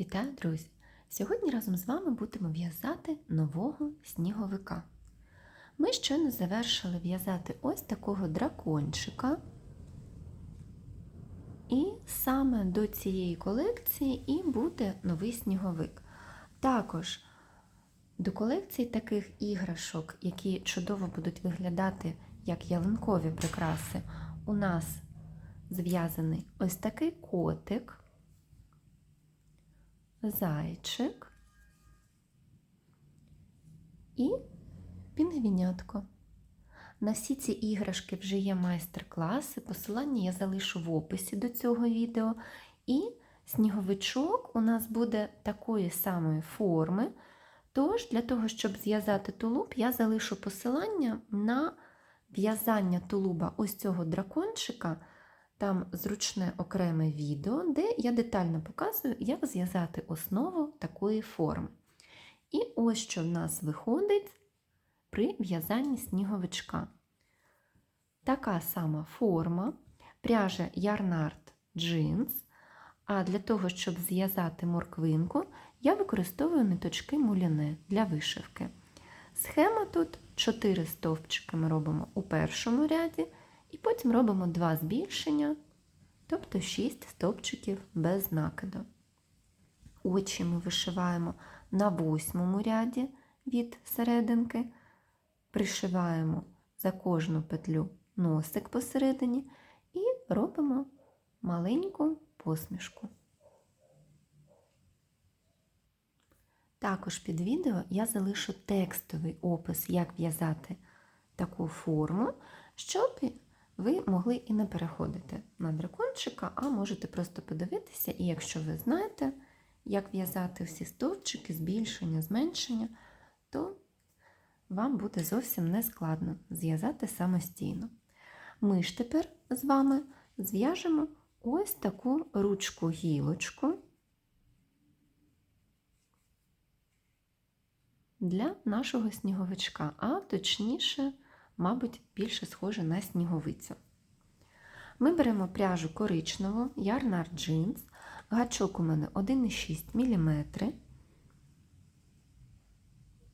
Вітаю, друзі! Сьогодні разом з вами будемо в'язати нового сніговика. Ми щойно завершили в'язати ось такого дракончика. І саме до цієї колекції і буде новий сніговик. Також до колекції таких іграшок, які чудово будуть виглядати як ялинкові прикраси, у нас зв'язаний ось такий котик зайчик і пінгвінятко. На всі ці іграшки вже є майстер-класи, посилання я залишу в описі до цього відео. І сніговичок у нас буде такої самої форми. Тож, для того, щоб зв'язати тулуб, я залишу посилання на в'язання тулуба ось цього дракончика. Там зручне окреме відео, де я детально показую, як зв'язати основу такої форми. І ось що в нас виходить при в'язанні сніговичка. Така сама форма, пряжа Ярнард Jeans. А для того, щоб зв'язати морквинку, я використовую ниточки муліне для вишивки. Схема тут 4 стовпчики ми робимо у першому ряді. І потім робимо два збільшення, тобто 6 стовпчиків без накиду. Очі ми вишиваємо на восьмому ряді від серединки, пришиваємо за кожну петлю носик посередині і робимо маленьку посмішку. Також під відео я залишу текстовий опис, як в'язати таку форму, щоб ви могли і не переходити на дракончика, а можете просто подивитися, і якщо ви знаєте, як в'язати всі стовпчики, збільшення, зменшення, то вам буде зовсім не складно зв'язати самостійно. Ми ж тепер з вами зв'яжемо ось таку ручку-гілочку для нашого сніговичка, а точніше, мабуть, більше схоже на сніговицю. Ми беремо пряжу коричневу, Yarnard Jeans, гачок у мене 1,6 мм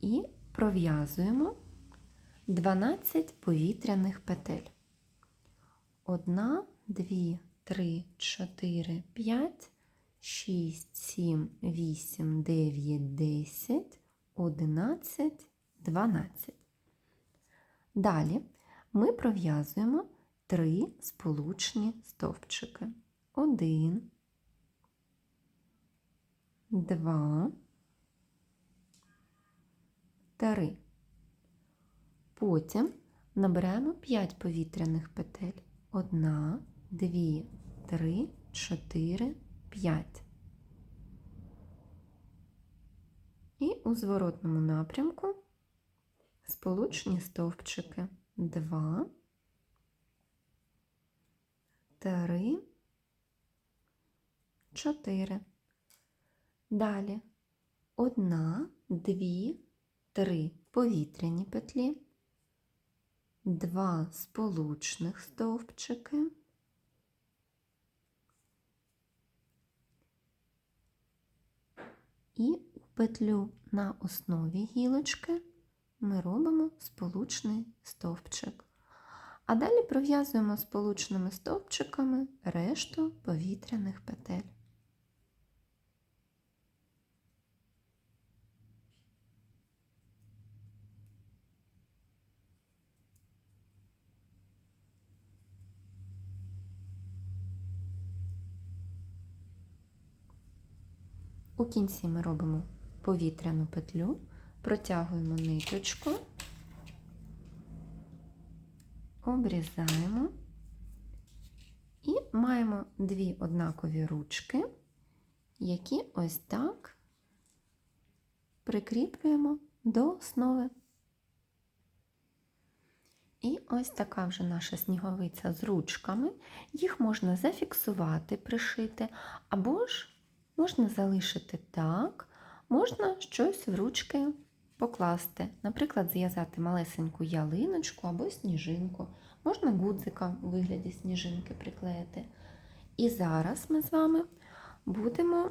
і пров'язуємо 12 повітряних петель. 1, 2, 3, 4, 5, 6, 7, 8, 9, 10, 11, 12. Далі ми пров'язуємо три сполучні стовпчики. Один, два, три. Потім набираємо 5 повітряних петель. Одна, дві, три, чотири, п'ять. І у зворотному напрямку сполучні стовпчики. 2, 3, 4. Далі. 1, 2, 3 повітряні петлі, 2 сполучних стовпчики. І у петлю на основі гілочки ми робимо сполучний стовпчик. А далі пров'язуємо сполучними стовпчиками решту повітряних петель. У кінці ми робимо повітряну петлю, протягуємо ниточку, обрізаємо і маємо дві однакові ручки, які ось так прикріплюємо до основи. І ось така вже наша сніговиця з ручками. Їх можна зафіксувати, пришити, або ж можна залишити так, можна щось в ручки покласти. Наприклад, зв'язати малесеньку ялиночку або сніжинку. Можна гудзика у вигляді сніжинки приклеїти. І зараз ми з вами будемо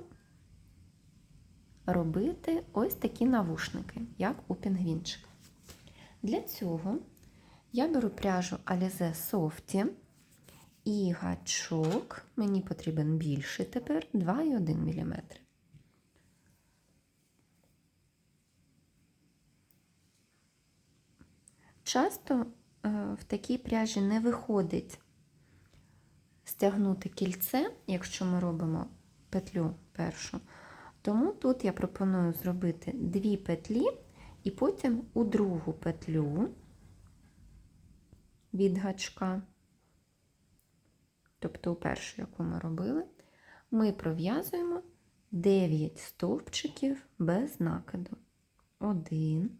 робити ось такі навушники, як у пінгвінчика. Для цього я беру пряжу Alize Softy і гачок, мені потрібен більший тепер 2,1 мм. Часто е, в такій пряжі не виходить стягнути кільце, якщо ми робимо петлю першу. Тому тут я пропоную зробити дві петлі і потім у другу петлю від гачка, тобто у першу, яку ми робили, ми пров'язуємо 9 стовпчиків без накиду. Один,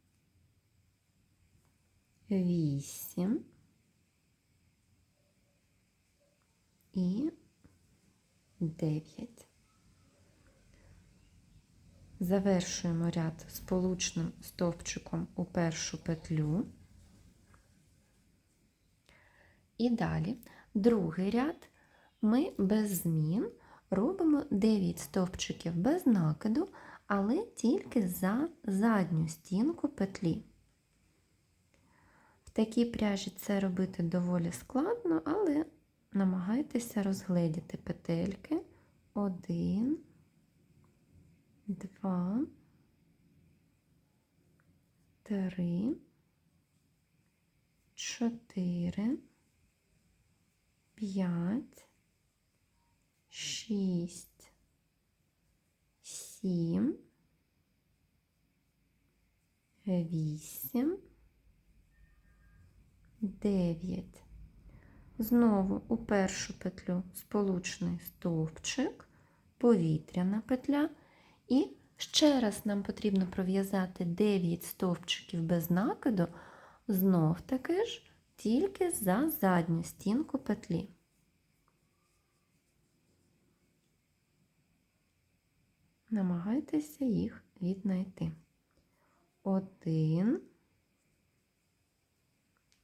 вісім і дев'ять. Завершуємо ряд сполучним стовпчиком у першу петлю. І далі другий ряд ми без змін робимо 9 стовпчиків без накиду, але тільки за задню стінку петлі. В такій пряжі це робити доволі складно, але намагайтеся розгледіти петельки. Один, два, три, чотири, п'ять, шість, сім, вісім, дев'ять. Знову у першу петлю сполучний стовпчик, повітряна петля, і ще раз нам потрібно пров'язати 9 стовпчиків без накиду, знов таки ж тільки за задню стінку петлі. Намагайтеся їх віднайти. Один,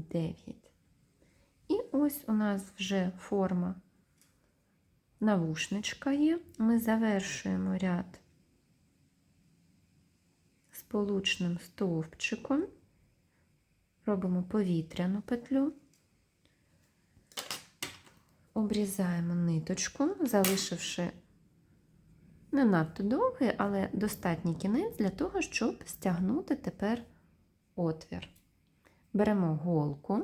дев'ять. І ось у нас вже форма навушничка є. Ми завершуємо ряд сполучним стовпчиком, робимо повітряну петлю, обрізаємо ниточку, залишивши не надто довгий, але достатній кінець для того, щоб стягнути тепер отвір. Беремо голку.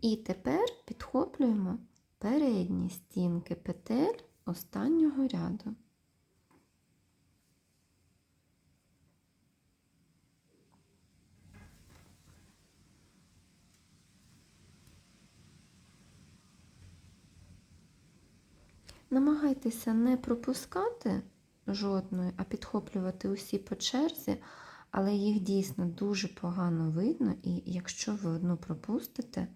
І тепер підхоплюємо передні стінки петель останнього ряду. Намагайтеся не пропускати жодної, а підхоплювати усі по черзі, але їх дійсно дуже погано видно, і якщо ви одну пропустите,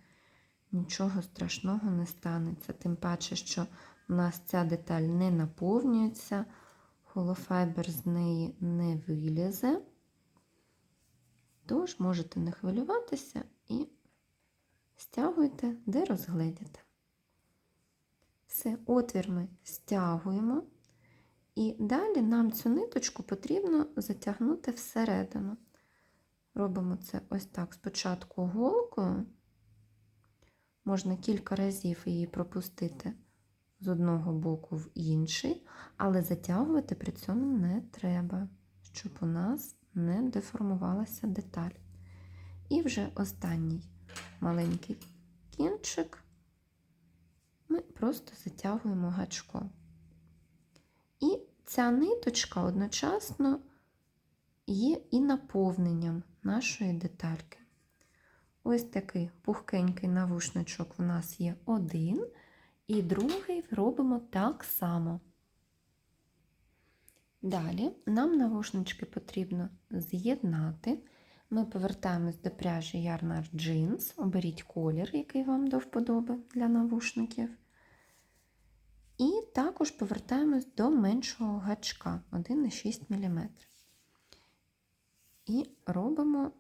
нічого страшного не станеться. Тим паче, що у нас ця деталь не наповнюється, холофайбер з неї не вилізе. Тож можете не хвилюватися і стягуйте, де розгледіте. Все, отвір ми стягуємо. І далі нам цю ниточку потрібно затягнути всередину. Робимо це ось так спочатку голкою, можна кілька разів її пропустити з одного боку в інший, але затягувати при цьому не треба, щоб у нас не деформувалася деталь. І вже останній маленький кінчик ми просто затягуємо гачком. І ця ниточка одночасно є і наповненням нашої детальки. Ось такий пухкенький навушничок у нас є один, і другий робимо так само. Далі нам навушнички потрібно з'єднати. Ми повертаємось до пряжі Yarnar Jeans, оберіть колір, який вам до вподоби для навушників. І також повертаємось до меншого гачка 1,6 мм. І робимо,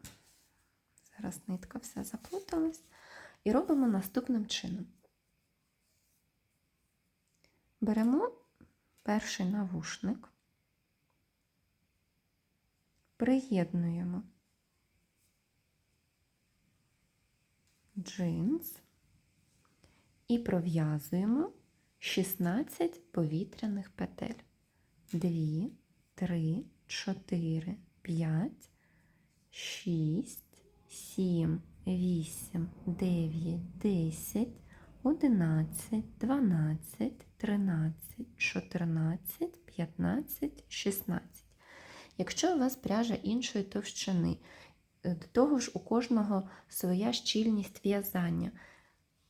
зараз нитка вся заплуталась, і робимо наступним чином. Беремо перший навушник, приєднуємо джинс і пров'язуємо 16 повітряних петель. 2, 3, 4, 5, 6, 7, 8, 9, 10, 11, 12, 13, 14, 15, 16. Якщо у вас пряжа іншої товщини, е, до того ж у кожного своя щільність в'язання,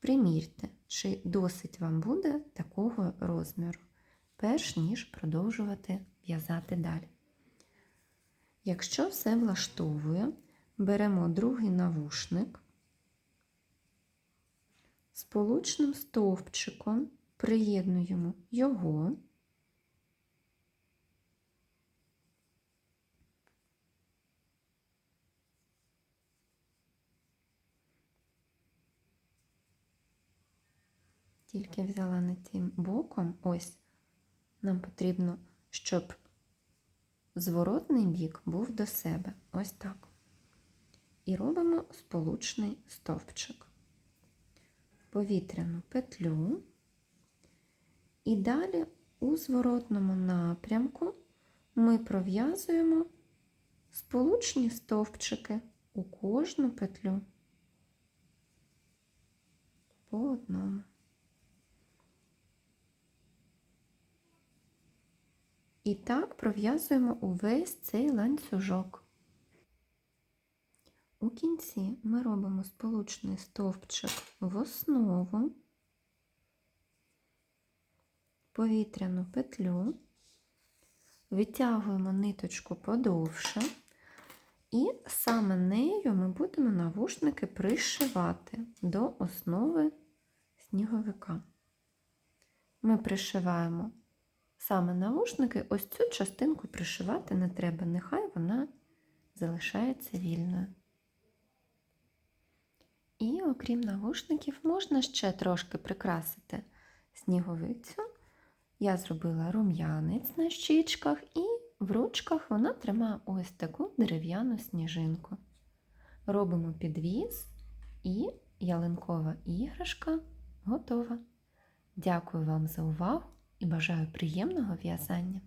примірте, чи досить вам буде такого розміру, перш ніж продовжувати в'язати далі. Якщо все влаштовує, беремо другий навушник, сполучним стовпчиком приєднуємо його. Тільки взяла не тим боком, ось нам потрібно, щоб зворотний бік був до себе. Ось так. І робимо сполучний стовпчик, повітряну петлю. І далі у зворотному напрямку ми пров'язуємо сполучні стовпчики у кожну петлю по одному. І так пров'язуємо увесь цей ланцюжок. У кінці ми робимо сполучний стовпчик в основу, повітряну петлю, витягуємо ниточку подовше, і саме нею ми будемо навушники пришивати до основи сніговика. Ми пришиваємо саме навушники, ось цю частинку пришивати не треба, нехай вона залишається вільною. І окрім навушників, можна ще трошки прикрасити сніговицю. Я зробила рум'янець на щічках, і в ручках вона тримає ось таку дерев'яну сніжинку. Робимо підвіз, і ялинкова іграшка готова. Дякую вам за увагу! І бажаю приємного в'язання!